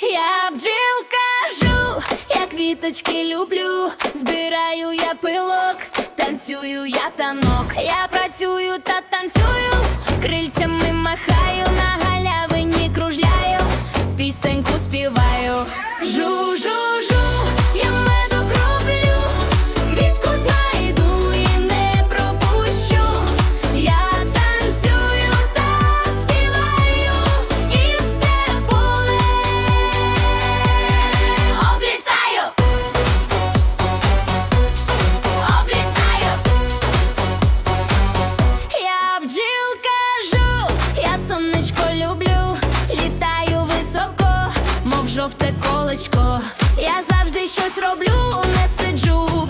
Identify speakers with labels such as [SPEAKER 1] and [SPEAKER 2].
[SPEAKER 1] Я бджілка жу, я квіточки люблю, збираю я пилок, танцюю я танок. Я працюю та танцюю, крильцями махаю, на галявині кружляю, пісеньку співаю. Жу, жу, жу, я жовте колечко. Я завжди щось роблю, не сиджу